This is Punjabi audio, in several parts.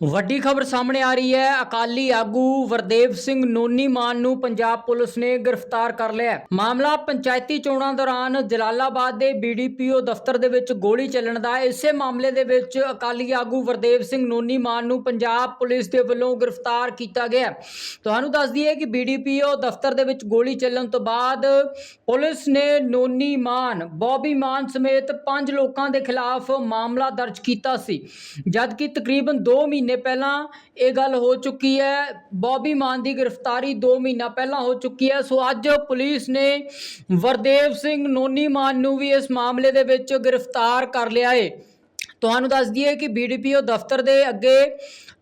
ਵੱਡੀ ਖਬਰ ਸਾਹਮਣੇ ਆ ਰਹੀ ਹੈ। ਅਕਾਲੀ ਆਗੂ ਵਰਦੇਵ ਸਿੰਘ ਨੋਨੀ ਮਾਨ ਨੂੰ ਪੰਜਾਬ ਪੁਲਿਸ ਨੇ ਗ੍ਰਿਫਤਾਰ ਕਰ ਲਿਆ ਮਾਮਲਾ ਪੰਚਾਇਤੀ ਚੋਣਾਂ ਦੌਰਾਨ ਜਲਾਲਾਬਾਦ ਦੇ ਬੀਡੀਪੀਓ ਦਫ਼ਤਰ ਦੇ ਵਿੱਚ ਗੋਲੀ ਚੱਲਣ ਦਾ ਇਸੇ ਮਾਮਲੇ ਦੇ ਵਿੱਚ ਅਕਾਲੀ ਆਗੂ ਵਰਦੇਵ ਸਿੰਘ ਨੋਨੀ ਮਾਨ ਨੂੰ ਪੰਜਾਬ ਪੁਲਿਸ ਦੇ ਵੱਲੋਂ ਗ੍ਰਿਫਤਾਰ ਕੀਤਾ ਗਿਆ ਹੈ। ਤੁਹਾਨੂੰ ਦੱਸ ਦਈਏ ਕਿ ਬੀਡੀਪੀਓ ਦਫ਼ਤਰ ਦੇ ਵਿੱਚ ਗੋਲੀ ਚੱਲਣ ਤੋਂ ਬਾਅਦ ਪੁਲਿਸ ਨੇ ਨੋਨੀ ਮਾਨ, ਬੌਬੀ ਮਾਨ ਸਮੇਤ ਪੰਜ ਲੋਕਾਂ ਦੇ ਖਿਲਾਫ ਮਾਮਲਾ ਦਰਜ ਕੀਤਾ ਸੀ। ਜਦਕਿ ਤਕਰੀਬਨ 2 ਮਹੀਨੇ ਪਹਿਲਾਂ ਇਹ ਗੱਲ ਹੋ ਚੁੱਕੀ ਹੈ। ਬੌਬੀ ਮਾਨ ਦੀ ਗ੍ਰਿਫਤਾਰੀ 2 ਮਹੀਨਾ ਪਹਿਲਾਂ ਹੋ ਚੁੱਕੀ ਹੈ। ਸੋ ਅੱਜ ਪੁਲਿਸ ਨੇ ਵਰਦੇਵ ਸਿੰਘ ਨੋਨੀ ਮਾਨ ਨੂੰ ਵੀ ਇਸ ਮਾਮਲੇ ਦੇ ਵਿੱਚ ਗ੍ਰਿਫਤਾਰ ਕਰ ਲਿਆ ਹੈ। ਤੁਹਾਨੂੰ ਦੱਸ ਦਈਏ ਕਿ ਬੀਡੀਪੀਓ ਦਫ਼ਤਰ ਦੇ ਅੱਗੇ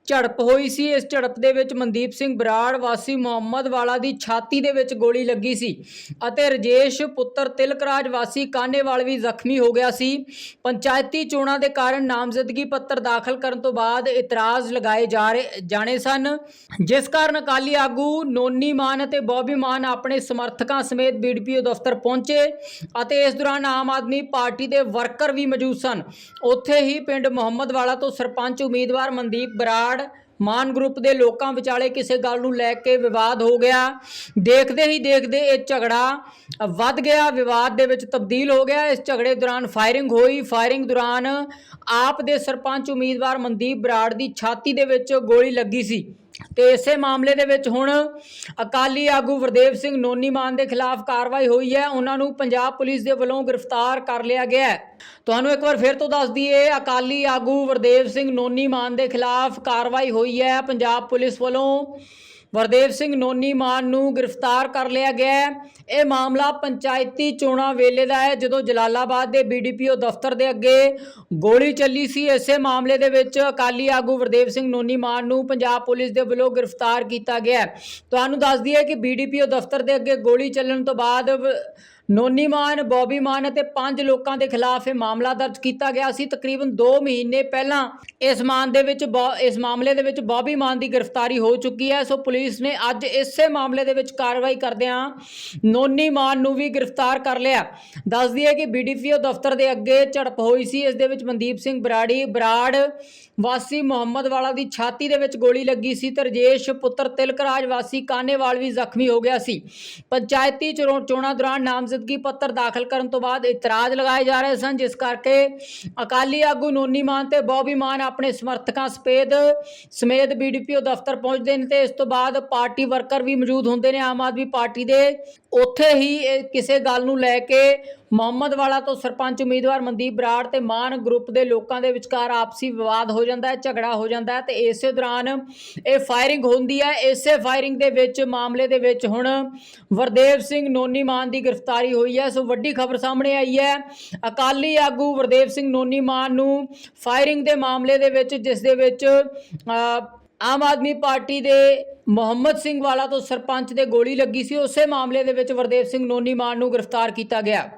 ਝੜਪ ਹੋਈ ਸੀ। ਇਸ ਝੜਪ ਦੇ ਵਿੱਚ ਮਨਦੀਪ ਸਿੰਘ ਬਰਾੜ, ਵਾਸੀ ਮੁਹੰਮਦ ਵਾਲਾ ਦੀ ਛਾਤੀ ਦੇ ਵਿੱਚ ਗੋਲੀ ਲੱਗੀ ਸੀ ਅਤੇ ਰਜੇਸ਼ ਪੁੱਤਰ ਤਿਲਕਰਾਜ ਵਾਸੀ ਕਾਨੇਵਾਲ ਵੀ ਜ਼ਖਮੀ ਹੋ ਗਿਆ ਸੀ। ਪੰਚਾਇਤੀ ਚੋਣਾਂ ਦੇ ਕਾਰਨ ਨਾਮਜ਼ਦਗੀ ਪੱਤਰ ਦਾਖਲ ਕਰਨ ਤੋਂ ਬਾਅਦ ਇਤਰਾਜ਼ ਲਗਾਏ ਜਾ ਰਹੇ, ਜਾਣੇ ਸਨ। ਜਿਸ ਕਾਰਨ ਅਕਾਲੀ ਆਗੂ ਨੋਨੀ ਮਾਨ ਅਤੇ ਬੌਬੀ ਮਾਨ ਆਪਣੇ ਸਮਰਥਕਾਂ ਸਮੇਤ ਬੀਡੀਪੀਓ ਦਫ਼ਤਰ ਪਹੁੰਚੇ ਅਤੇ ਇਸ ਦੌਰਾਨ ਆਮ ਆਦਮੀ ਪਾਰਟੀ ਦੇ ਵਰਕਰ ਵੀ ਮੌਜੂਦ ਸਨ। ਉੱਥੇ ਹੀ ਪਿੰਡ ਮੁਹੰਮਦ ਵਾਲਾ ਤੋਂ ਸਰਪੰਚ ਉਮੀਦਵਾਰ ਮਨਦੀਪ ਬਰਾੜ ਮਾਨ ਗਰੁੱਪ ਦੇ ਲੋਕਾਂ ਵਿਚਾਲੇ ਕਿਸੇ ਗੱਲ ਨੂੰ ਲੈ ਕੇ ਵਿਵਾਦ ਹੋ ਗਿਆ। ਦੇਖਦੇ ਹੀ ਦੇਖਦੇ ਇਹ ਝਗੜਾ ਵੱਧ ਗਿਆ। ਵਿਵਾਦ ਦੇ ਵਿੱਚ ਤਬਦੀਲ ਹੋ ਗਿਆ। ਇਸ ਝਗੜੇ ਦੌਰਾਨ ਫਾਇਰਿੰਗ ਹੋਈ। ਫਾਇਰਿੰਗ ਦੌਰਾਨ ਆਪ ਦੇ ਸਰਪੰਚ ਉਮੀਦਵਾਰ ਮਨਦੀਪ ਬਰਾੜ ਦੀ ਛਾਤੀ ਦੇ ਵਿੱਚ ਗੋਲੀ ਲੱਗੀ ਸੀ। ਤੇ ਇਸੇ ਮਾਮਲੇ ਦੇ ਵਿੱਚ ਹੁਣ ਅਕਾਲੀ ਆਗੂ ਵਰਦੇਵ ਸਿੰਘ ਨੋਨੀ ਮਾਨ ਦੇ ਖਿਲਾਫ ਕਾਰਵਾਈ ਹੋਈ ਹੈ। ਉਹਨਾਂ ਨੂੰ ਪੰਜਾਬ ਪੁਲਿਸ ਦੇ ਵੱਲੋਂ ਗ੍ਰਿਫਤਾਰ ਕਰ ਲਿਆ ਗਿਆ ਹੈ। ਤੁਹਾਨੂੰ ਇੱਕ ਵਾਰ ਫਿਰ ਤੋਂ ਦੱਸ ਦਈਏ, ਅਕਾਲੀ ਆਗੂ ਵਰਦੇਵ ਸਿੰਘ ਨੋਨੀ ਮਾਨ ਦੇ ਖਿਲਾਫ ਕਾਰਵਾਈ ਹੋਈ ਹੈ। ਪੰਜਾਬ ਪੁਲਿਸ ਵੱਲੋਂ ਵਰਦੇਵ ਸਿੰਘ ਨੋਨੀ ਮਾਨ ਨੂੰ ਗ੍ਰਿਫਤਾਰ ਕਰ ਲਿਆ ਗਿਆ ਹੈ। ਇਹ ਮਾਮਲਾ ਪੰਚਾਇਤੀ ਚੋਣਾਂ ਵੇਲੇ ਦਾ ਹੈ, ਜਦੋਂ ਜਲਾਲਾਬਾਦ ਦੇ ਬੀਡੀਪੀਓ ਦਫ਼ਤਰ ਦੇ ਅੱਗੇ ਗੋਲੀ ਚੱਲੀ ਸੀ। ਇਸੇ ਮਾਮਲੇ ਦੇ ਵਿੱਚ ਅਕਾਲੀ ਆਗੂ ਵਰਦੇਵ ਸਿੰਘ ਨੋਨੀ ਮਾਨ ਨੂੰ ਪੰਜਾਬ ਪੁਲਿਸ ਦੇ ਵੱਲੋਂ ਗ੍ਰਿਫਤਾਰ ਕੀਤਾ ਗਿਆ ਹੈ। ਤੁਹਾਨੂੰ ਦੱਸ ਦਈਏ ਕਿ ਬੀਡੀਪੀਓ ਦਫ਼ਤਰ ਦੇ ਅੱਗੇ ਗੋਲੀ ਚੱਲਣ ਤੋਂ ਬਾਅਦ ਨੋਨੀ ਮਾਨ ਬੌਬੀ ਮਾਨ ਅਤੇ ਪੰਜ ਲੋਕਾਂ ਦੇ ਖਿਲਾਫ ਇਹ ਮਾਮਲਾ ਦਰਜ ਕੀਤਾ ਗਿਆ ਸੀ। ਤਕਰੀਬਨ 2 ਮਹੀਨੇ ਪਹਿਲਾਂ ਇਸ ਮਾਨ ਦੇ ਵਿੱਚ ਬੌ- ਇਸ ਮਾਮਲੇ ਦੇ ਵਿੱਚ ਬੌਬੀ ਮਾਨ ਦੀ ਗ੍ਰਿਫਤਾਰੀ ਹੋ ਚੁੱਕੀ ਹੈ। ਸੋ ਪੁਲਿਸ ਨੇ ਅੱਜ ਇਸੇ ਮਾਮਲੇ ਦੇ ਵਿੱਚ ਕਾਰਵਾਈ ਕਰਦਿਆਂ ਨੋਨੀ ਮਾਨ ਨੂੰ ਵੀ ਗ੍ਰਿਫਤਾਰ ਕਰ ਲਿਆ। ਦੱਸ ਦਈਏ ਕਿ ਬੀਡੀਪੀਓ ਦਫ਼ਤਰ ਦੇ ਅੱਗੇ ਝੜਪ ਹੋਈ ਸੀ। ਇਸ ਦੇ ਵਿੱਚ ਮਨਦੀਪ ਸਿੰਘ ਬਰਾੜੀ, ਬਰਾੜ ਵਾਸੀ ਮੁਹੰਮਦ ਵਾਲਾ ਦੀ ਛਾਤੀ ਦੇ ਵਿੱਚ ਗੋਲੀ ਲੱਗੀ ਸੀ ਤੇ ਰਜੇਸ਼ ਪੁੱਤਰ ਤਿਲਕਰਾਜ ਵਾਸੀ ਕਾਨੇਵਾਲ ਵੀ ਜ਼ਖਮੀ ਹੋ ਗਿਆ ਸੀ। ਪੰਚਾਇਤੀ ਚੋਣ- ਚੋਣਾਂ ਦੌਰਾਨ ਨਾਮਜ਼ਦਗੀ ਪੱਤਰ ਦਾਖਲ ਕਰਨ ਤੋਂ ਬਾਅਦ ਇਤਰਾਜ਼ ਲਗਾਏ ਜਾ ਰਹੇ ਸਨ, ਜਿਸ ਕਰਕੇ ਅਕਾਲੀ ਆਗੂ ਨੋਨੀ ਮਾਨ ਤੇ ਬੌਬੀ ਮਾਨ ਆਪਣੇ ਸਮਰਥਕਾਂ ਸਮੇਤ ਸਮੇਤ ਬੀਡੀਪੀਓ ਦਫ਼ਤਰ ਪਹੁੰਚਦੇ ਨੇ ਤੇ ਇਸ ਤੋਂ ਬਾਅਦ ਪਾਰਟੀ ਵਰਕਰ ਵੀ ਮੌਜੂਦ ਹੁੰਦੇ ਨੇ, ਆਮ ਆਦਮੀ ਪਾਰਟੀ ਦੇ। ਉੱਥੇ ਹੀ ਇਹ ਕਿਸੇ ਗੱਲ ਨੂੰ ਲੈ ਕੇ ਮੁਹੰਮਦ ਵਾਲਾ ਤੋਂ ਸਰਪੰਚ ਉਮੀਦਵਾਰ ਮਨਦੀਪ ਬਰਾੜ ਤੇ ਮਾਨ ਗਰੁੱਪ ਦੇ ਲੋਕਾਂ ਦੇ ਵਿਚਕਾਰ ਆਪਸੀ ਵਿਵਾਦ ਹੋ ਜਾਂਦਾ ਹੈ, ਝਗੜਾ ਹੋ ਜਾਂਦਾ ਹੈ ਤੇ ਇਸੇ ਦੌਰਾਨ ਇਹ ਫਾਇਰਿੰਗ ਹੁੰਦੀ ਹੈ। ਇਸੇ ਫਾਇਰਿੰਗ ਦੇ ਵਿੱਚ, ਮਾਮਲੇ ਦੇ ਵਿੱਚ ਹੁਣ ਵਰਦੇਵ ਸਿੰਘ ਨੋਨੀ ਮਾਨ ਦੀ ਗ੍ਰਿਫਤਾਰੀ ਹੋਈ ਹੈ। ਸੋ ਵੱਡੀ ਖਬਰ ਸਾਹਮਣੇ ਆਈ ਹੈ। ਅਕਾਲੀ ਆਗੂ ਵਰਦੇਵ ਸਿੰਘ ਨੋਨੀ ਮਾਨ ਨੂੰ ਫਾਇਰਿੰਗ ਦੇ ਮਾਮਲੇ ਦੇ ਵਿੱਚ, ਜਿਸ ਦੇ ਵਿੱਚ ਆਮ ਆਦਮੀ ਪਾਰਟੀ ਦੇ ਮੁਹੰਮਦ ਸਿੰਘ ਵਾਲਾ ਤੋਂ ਸਰਪੰਚ ਦੇ ਗੋਲੀ ਲੱਗੀ ਸੀ। ਉਸੇ ਮਾਮਲੇ ਦੇ ਵਿੱਚ ਵਰਦੇਵ ਸਿੰਘ ਨੋਨੀ ਮਾਨ ਨੂੰ ਗ੍ਰਿਫਤਾਰ ਕੀਤਾ ਗਿਆ।